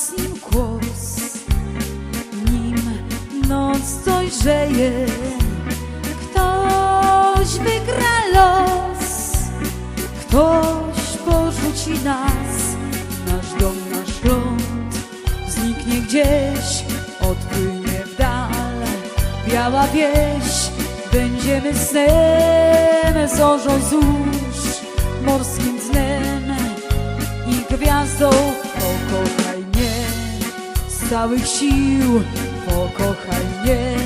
z nim Nim noc dojrzeje. Ktoś wygra los Ktoś porzuci nas. Nasz dom, nasz ląd Zniknie gdzieś, odpłynie w dal. Biała wieś Będziemy snem zorzą złóż Morskim dnem całych sił, pokochaj mnie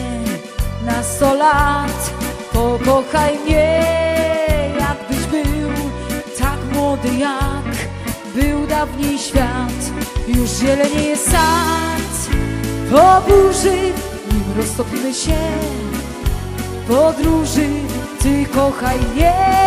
na sto lat. Pokochaj mnie, jakbyś był tak młody jak był dawniej świat. Już zielenieje sad, po burzy, nim roztopimy się podróży, ty kochaj mnie